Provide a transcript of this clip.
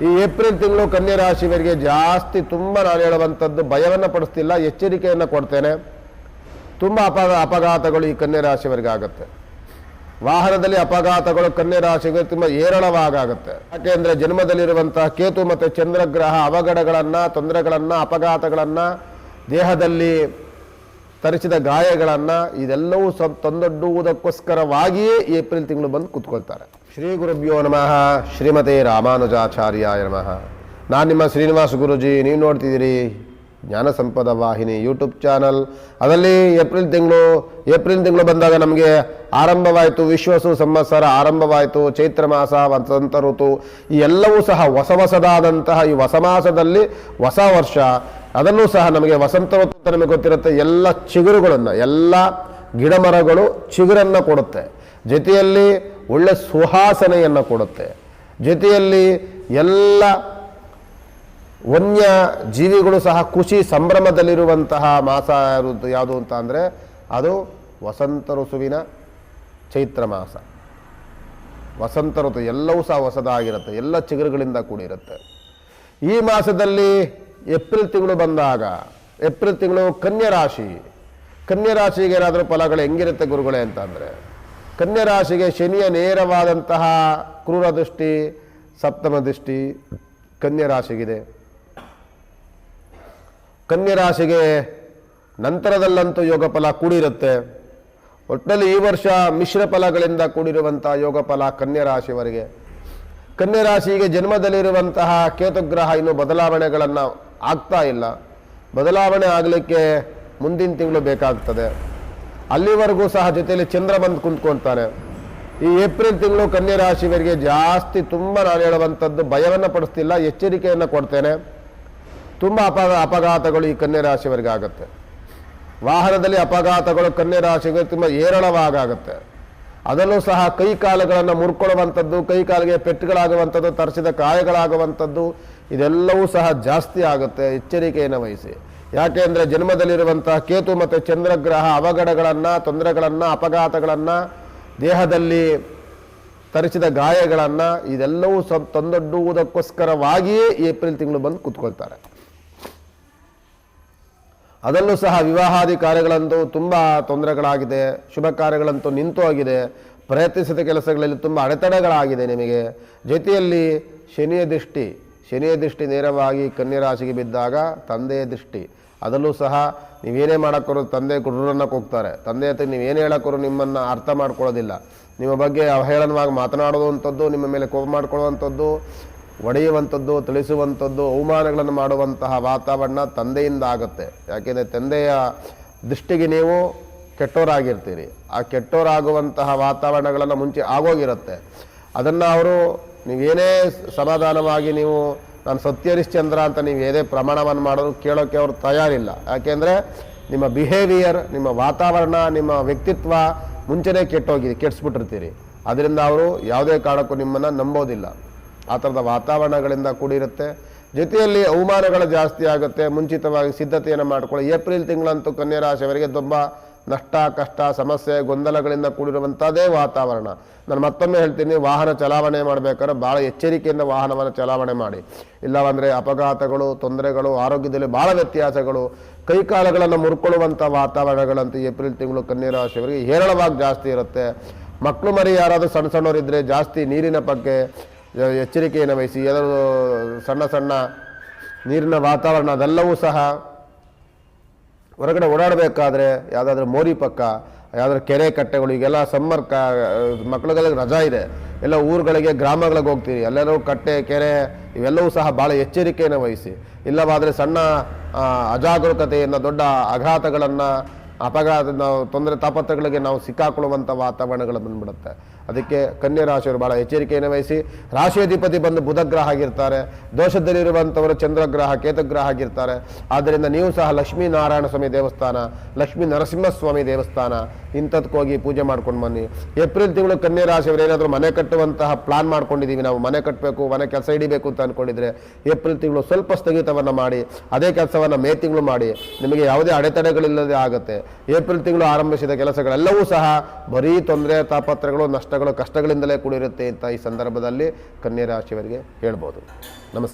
ಈ ಏಪ್ರಿಲ್ ತಿಂಗಳು ಕನ್ಯಾ ರಾಶಿಯವರಿಗೆ ಜಾಸ್ತಿ ತುಂಬ ನಾನು ಹೇಳುವಂಥದ್ದು ಭಯವನ್ನು ಪಡಿಸ್ತಿಲ್ಲ, ಎಚ್ಚರಿಕೆಯನ್ನು ಕೊಡ್ತೇನೆ. ತುಂಬ ಅಪ ಅಪಘಾತಗಳು ಈ ಕನ್ಯಾ ರಾಶಿಯವರಿಗೆ ಆಗುತ್ತೆ. ವಾಹನದಲ್ಲಿ ಅಪಘಾತಗಳು ಕನ್ಯಾ ರಾಶಿಗೆ ತುಂಬ ಏರಳವಾಗುತ್ತೆ ಯಾಕೆಂದ್ರೆ ಜನ್ಮದಲ್ಲಿರುವಂತಹ ಕೇತು ಮತ್ತು ಚಂದ್ರಗ್ರಹ ಅವಘಡಗಳನ್ನು, ತೊಂದರೆಗಳನ್ನು, ಅಪಘಾತಗಳನ್ನು, ದೇಹದಲ್ಲಿ ತರಿಸಿದ ಗಾಯಗಳನ್ನು, ಇದೆಲ್ಲವೂ ಸ್ವಲ್ಪ ತಂದೊಡ್ಡುವುದಕ್ಕೋಸ್ಕರವಾಗಿಯೇ ಏಪ್ರಿಲ್ ತಿಂಗಳು ಬಂದು ಕೂತ್ಕೊಳ್ತಾರೆ. ಶ್ರೀ ಗುರುಭ್ಯೋ ನಮಃ. ಶ್ರೀಮತಿ ರಾಮಾನುಜಾಚಾರ್ಯಾಯ ನಮಃ. ನಾನು ನಿಮ್ಮ ಶ್ರೀನಿವಾಸ ಗುರುಜಿ, ನೀವು ನೋಡ್ತಿದ್ದೀರಿ ಜ್ಞಾನ ಸಂಪದ ವಾಹಿನಿ ಯೂಟ್ಯೂಬ್ ಚಾನಲ್. ಅದರಲ್ಲಿ ಏಪ್ರಿಲ್ ತಿಂಗಳು ಏಪ್ರಿಲ್ ತಿಂಗಳು ಬಂದಾಗ ನಮಗೆ ಆರಂಭವಾಯಿತು, ವಿಶ್ವಸು ಸಂವತ್ಸರ ಆರಂಭವಾಯಿತು, ಚೈತ್ರ ಮಾಸ, ವಸಂತ ಋತು, ಈ ಎಲ್ಲವೂ ಸಹ ಹೊಸ ಹೊಸದಾದಂತಹ ಈ ಹೊಸ ಮಾಸದಲ್ಲಿ ಹೊಸ ವರ್ಷ. ಅದನ್ನು ಸಹ ನಮಗೆ ವಸಂತ ಋತು ನಮಗೆ ಗೊತ್ತಿರುತ್ತೆ. ಎಲ್ಲ ಚಿಗುರುಗಳನ್ನು, ಎಲ್ಲ ಗಿಡಮರಗಳು ಚಿಗುರನ್ನು ಕೊಡುತ್ತೆ. ಜೊತೆಯಲ್ಲಿ ಒಳ್ಳೆ ಸುಹಾಸನೆಯನ್ನು ಕೊಡುತ್ತೆ. ಜೊತೆಯಲ್ಲಿ ಎಲ್ಲ ವನ್ಯ ಜೀವಿಗಳು ಸಹ ಖುಷಿ ಸಂಭ್ರಮದಲ್ಲಿರುವಂತಹ ಮಾಸ ಯಾವುದು ಅಂತ ಅಂದರೆ ಅದು ವಸಂತ ಋತುವಿನ ಚೈತ್ರ ಮಾಸ. ವಸಂತ ಋತು ಎಲ್ಲವೂ ಸಹ ಹೊಸದಾಗಿರುತ್ತೆ. ಎಲ್ಲ ಚಿಗುರುಗಳಿಂದ ಕೂಡಿರುತ್ತೆ. ಈ ಮಾಸದಲ್ಲಿ ಏಪ್ರಿಲ್ ತಿಂಗಳು ಬಂದಾಗ, ಏಪ್ರಿಲ್ ತಿಂಗಳು ಕನ್ಯಾರಾಶಿ ರಾಶಿ. ಕನ್ಯಾ ರಾಶಿಗೆ ಏನಾದರೂ ಫಲಗಳು ಹೆಂಗಿರುತ್ತೆ ಗುರುಗಳೇ ಅಂತ ಅಂದರೆ ಕನ್ಯಾ ರಾಶಿಗೆ ಶನಿಯ ನೇರವಾದಂತಹ ಕ್ರೂರ ದೃಷ್ಟಿ, ಸಪ್ತಮ ದೃಷ್ಟಿ ಕನ್ಯಾ ರಾಶಿಗಿದೆ ಕನ್ಯಾ ರಾಶಿಗೆ ನಂತರದಲ್ಲಂತೂ ಯೋಗ ಫಲ ಕೂಡಿರುತ್ತೆ. ಒಟ್ಟಿನಲ್ಲಿ ಈ ವರ್ಷ ಮಿಶ್ರ ಫಲಗಳಿಂದ ಕೂಡಿರುವಂತಹ ಯೋಗ ಫಲ ಕನ್ಯಾ ರಾಶಿಯವರಿಗೆ ಕನ್ಯಾ ರಾಶಿಗೆ ಜನ್ಮದಲ್ಲಿರುವಂತಹ ಕೇತುಗ್ರಹ ಇನ್ನೂ ಬದಲಾವಣೆಗಳನ್ನು ಆಗ್ತಾ ಇಲ್ಲ. ಬದಲಾವಣೆ ಆಗಲಿಕ್ಕೆ ಮುಂದಿನ ತಿಂಗಳು ಬೇಕಾಗ್ತದೆ. ಅಲ್ಲಿವರೆಗೂ ಸಹ ಜೊತೆಯಲ್ಲಿ ಚಂದ್ರ ಬಂದು ಕುಂತ್ಕೊಳ್ತಾನೆ ಈ ಏಪ್ರಿಲ್ ತಿಂಗಳು ಕನ್ಯಾ ರಾಶಿಯವರಿಗೆ ಜಾಸ್ತಿ ತುಂಬ ನಾನು ಹೇಳುವಂಥದ್ದು ಭಯವನ್ನು ಪಡಿಸ್ತಿಲ್ಲ, ಎಚ್ಚರಿಕೆಯನ್ನು ಕೊಡ್ತೇನೆ. ತುಂಬ ಅಪ ಅಪಘಾತಗಳು ಈ ಕನ್ಯಾ ರಾಶಿಯವರಿಗೆ ಆಗುತ್ತೆ. ವಾಹನದಲ್ಲಿ ಅಪಘಾತಗಳು ಕನ್ಯಾ ರಾಶಿಗೆ ತುಂಬ ಏರಳವಾಗುತ್ತೆ ಅದರಲ್ಲೂ ಸಹ ಕೈ ಕಾಲುಗಳನ್ನು ಮುರ್ಕೊಳ್ಳುವಂಥದ್ದು, ಕೈ ಕಾಲಿಗೆ ಪೆಟ್ಟುಗಳಾಗುವಂಥದ್ದು, ತರಿಸಿದ ಕಾಯಗಳಾಗುವಂಥದ್ದು, ಇದೆಲ್ಲವೂ ಸಹ ಜಾಸ್ತಿ ಆಗುತ್ತೆ. ಎಚ್ಚರಿಕೆಯನ್ನು ವಹಿಸಿ. ಯಾಕೆಂದರೆ ಜನ್ಮದಲ್ಲಿರುವಂತಹ ಕೇತು ಮತ್ತು ಚಂದ್ರಗ್ರಹ ಅವಘಡಗಳನ್ನು, ತೊಂದರೆಗಳನ್ನು, ಅಪಘಾತಗಳನ್ನು, ದೇಹದಲ್ಲಿ ತರಿಸಿದ ಗಾಯಗಳನ್ನು ಇದೆಲ್ಲವೂ ಸ, ತಂದೊಡ್ಡುವುದಕ್ಕೋಸ್ಕರವಾಗಿಯೇ ಏಪ್ರಿಲ್ ತಿಂಗಳು ಬಂದು ಕೂತ್ಕೊಳ್ತಾರೆ. ಅದರಲ್ಲೂ ಸಹ ವಿವಾಹಾದಿ ಕಾರ್ಯಗಳಂತೂ ತುಂಬ ತೊಂದರೆಗಳಾಗಿದೆ, ಶುಭ ಕಾರ್ಯಗಳಂತೂ ನಿಂತು ಆಗಿದೆ, ಪ್ರಯತ್ನಿಸಿದ ಕೆಲಸಗಳಲ್ಲಿ ತುಂಬ ಅಡೆತಡೆಗಳಾಗಿದೆ ನಿಮಗೆ. ಜೊತೆಯಲ್ಲಿ ಶನಿಯ ದೃಷ್ಟಿ ಶನಿಯ ದೃಷ್ಟಿ ನೇರವಾಗಿ ಕನ್ಯರಾಶಿಗೆ ಬಿದ್ದಾಗ ತಂದೆಯ ದೃಷ್ಟಿ. ಅದರಲ್ಲೂ ಸಹ ನೀವೇನೇ ಮಾಡೋಕ್ಕರು ತಂದೆ ಗುರುರನ್ನು ಹೋಗ್ತಾರೆ ತಂದೆ ಹತ್ರ ನೀವೇನು ಹೇಳೋಕ್ಕರು ನಿಮ್ಮನ್ನು ಅರ್ಥ ಮಾಡ್ಕೊಳ್ಳೋದಿಲ್ಲ. ನಿಮ್ಮ ಬಗ್ಗೆ ಅವಹೇಳನವಾಗಿ ಮಾತನಾಡುವಂಥದ್ದು, ನಿಮ್ಮ ಮೇಲೆ ಕೋಪ ಮಾಡ್ಕೊಳ್ಳುವಂಥದ್ದು, ಒಡೆಯುವಂಥದ್ದು, ತಿಳಿಸುವಂಥದ್ದು, ಅವಮಾನಗಳನ್ನು ಮಾಡುವಂತಹ ವಾತಾವರಣ ತಂದೆಯಿಂದ ಆಗುತ್ತೆ. ಯಾಕೆಂದರೆ ತಂದೆಯ ದೃಷ್ಟಿಗೆ ನೀವು ಕೆಟ್ಟೋರಾಗಿರ್ತೀರಿ. ಆ ಕೆಟ್ಟೋರಾಗುವಂತಹ ವಾತಾವರಣಗಳನ್ನು ಮುಂಚೆ ಆಗೋಗಿರುತ್ತೆ. ಅದನ್ನು ಅವರು ನೀವೇನೇ ಸಮಾಧಾನವಾಗಿ ನೀವು ನಾನು ಸತ್ಯರಿಶ್ಚಂದ್ರ ಅಂತ ನೀವು ಏನೇ ಪ್ರಮಾಣವನ್ನು ಮಾಡೋದು ಕೇಳೋಕ್ಕೆ ಅವರು ತಯಾರಿಲ್ಲ. ಯಾಕೆಂದರೆ ನಿಮ್ಮ ಬಿಹೇವಿಯರ್ ನಿಮ್ಮ ವಾತಾವರಣ, ನಿಮ್ಮ ವ್ಯಕ್ತಿತ್ವ ಮುಂಚೆನೇ ಕೆಟ್ಟೋಗಿದೆ, ಕೆಡಿಸ್ಬಿಟ್ಟಿರ್ತೀರಿ. ಅದರಿಂದ ಅವರು ಯಾವುದೇ ಕಾರಣಕ್ಕೂ ನಿಮ್ಮನ್ನು ನಂಬೋದಿಲ್ಲ. ಆ ಥರದ ವಾತಾವರಣಗಳಿಂದ ಕೂಡಿರುತ್ತೆ. ಜೊತೆಯಲ್ಲಿ ಅವಮಾನಗಳು ಜಾಸ್ತಿ ಆಗುತ್ತೆ. ಮುಂಚಿತವಾಗಿ ಸಿದ್ಧತೆಯನ್ನು ಮಾಡಿಕೊಳ್ಳಿ. ಏಪ್ರಿಲ್ ತಿಂಗಳಂತೂ ಕನ್ಯಾ ರಾಶಿಯವರಿಗೆ ತುಂಬ ನಷ್ಟ ಕಷ್ಟ ಸಮಸ್ಯೆ, ಗೊಂದಲಗಳಿಂದ ಕೂಡಿರುವಂಥದ್ದೇ ವಾತಾವರಣ. ನಾನು ಮತ್ತೊಮ್ಮೆ ಹೇಳ್ತೀನಿ, ವಾಹನ ಚಲಾವಣೆ ಮಾಡಬೇಕಾದ್ರೆ ಭಾಳ ಎಚ್ಚರಿಕೆಯಿಂದ ವಾಹನವನ್ನು ಚಲಾವಣೆ ಮಾಡಿ. ಇಲ್ಲವಂದರೆ ಅಪಘಾತಗಳು, ತೊಂದರೆಗಳು, ಆರೋಗ್ಯದಲ್ಲಿ ಭಾಳ ವ್ಯತ್ಯಾಸಗಳು. ಕೈಕಾಲುಗಳನ್ನು ಮುರ್ಕೊಳ್ಳುವಂಥ ವಾತಾವರಣಗಳಂತೂ ಏಪ್ರಿಲ್ ತಿಂಗಳು ಕನ್ಯಾ ರಾಶಿಯವರಿಗೆ ಹೇರಳವಾಗಿ ಜಾಸ್ತಿ ಇರುತ್ತೆ. ಮಕ್ಕಳು ಮರಿ ಯಾರಾದರೂ ಸಣ್ಣ ಸಣ್ಣವರಿದ್ದರೆ ಜಾಸ್ತಿ ನೀರಿನ ಬಗ್ಗೆ ಎಚ್ಚರಿಕೆಯನ್ನು ವಹಿಸಿ ಏನಾದರೂ ಸಣ್ಣ ಸಣ್ಣ ನೀರಿನ ವಾತಾವರಣ ಅದೆಲ್ಲವೂ ಸಹ ಹೊರಗಡೆ ಓಡಾಡಬೇಕಾದ್ರೆ ಯಾವುದಾದ್ರೂ ಮೋರಿ ಪಕ್ಕ, ಯಾವುದಾದ್ರೂ ಕೆರೆ ಕಟ್ಟೆಗಳು, ಈಗೆಲ್ಲ ಸಮ್ಮರ್ ಕ ಮಕ್ಕಳಿಗೆಲ್ಲ ರಜಾ ಇದೆ. ಎಲ್ಲ ಊರುಗಳಿಗೆ, ಗ್ರಾಮಗಳಿಗೆ ಹೋಗ್ತೀರಿ. ಅಲ್ಲೆಲ್ಲವೂ ಕಟ್ಟೆ, ಕೆರೆ ಇವೆಲ್ಲವೂ ಸಹ ಭಾಳ ಎಚ್ಚರಿಕೆಯನ್ನು ವಹಿಸಿ. ಇಲ್ಲವಾದರೆ ಸಣ್ಣ ಅಜಾಗರೂಕತೆಯನ್ನು ದೊಡ್ಡ ಆಘಾತಗಳನ್ನು, ಅಪಘಾತ, ನಾವು ತೊಂದರೆ ತಾಪತ್ರಗಳಿಗೆ ನಾವು ಸಿಕ್ಕಾಕೊಳ್ಳುವಂಥ ವಾತಾವರಣಗಳು ಬಂದ್ಬಿಡುತ್ತೆ. ಅದಕ್ಕೆ ಕನ್ಯಾ ರಾಶಿಯವರು ಭಾಳ ಎಚ್ಚರಿಕೆಯನ್ನು ವಹಿಸಿ. ರಾಶಿಯಧಿಪತಿ ಬಂದು ಬುಧಗ್ರಹ ಆಗಿರ್ತಾರೆ. ದೋಷದಲ್ಲಿರುವಂಥವರು ಚಂದ್ರಗ್ರಹ ಕೇತುಗ್ರಹ ಆಗಿರ್ತಾರೆ. ಆದ್ದರಿಂದ ನೀವು ಸಹ ಲಕ್ಷ್ಮೀ ನಾರಾಯಣ ಸ್ವಾಮಿ ದೇವಸ್ಥಾನ, ಲಕ್ಷ್ಮೀ ನರಸಿಂಹಸ್ವಾಮಿ ದೇವಸ್ಥಾನ ಇಂಥದ್ಕೋಗಿ ಪೂಜೆ ಮಾಡ್ಕೊಂಡು ಬನ್ನಿ. ಏಪ್ರಿಲ್ ತಿಂಗಳು ಕನ್ಯಾ ರಾಶಿಯವರು ಏನಾದರೂ ಮನೆ ಕಟ್ಟುವಂತಹ ಪ್ಲಾನ್ ಮಾಡ್ಕೊಂಡಿದ್ದೀವಿ. ನಾವು ಮನೆ ಕಟ್ಟಬೇಕು ಮನೆ ಕೆಲಸ ಹಿಡಿಬೇಕು ಅಂತ ಅಂದ್ಕೊಂಡಿದ್ರೆ ಏಪ್ರಿಲ್ ತಿಂಗಳು ಸ್ವಲ್ಪ ಸ್ಥಗಿತವನ್ನು ಮಾಡಿ, ಅದೇ ಕೆಲಸವನ್ನು ಮೇ ತಿಂಗಳು ಮಾಡಿ, ನಿಮಗೆ ಯಾವುದೇ ಅಡೆತಡೆಗಳಿಲ್ಲದೆ ಆಗುತ್ತೆ. ಏಪ್ರಿಲ್ ತಿಂಗಳು ಆರಂಭಿಸಿದ ಕೆಲಸಗಳೆಲ್ಲವೂ ಸಹ ಬರೀ ತೊಂದರೆ ತಾಪತ್ರಗಳು ನಷ್ಟ ನಷ್ಟಗಳು ಕಷ್ಟಗಳಿಂದಲೇ ಕೂಡಿರುತ್ತೆ ಅಂತ ಈ ಸಂದರ್ಭದಲ್ಲಿ ಕನ್ಯಾ ರಾಶಿಯವರಿಗೆ ಹೇಳ್ಬೋದು. ನಮಸ್ಕಾರ.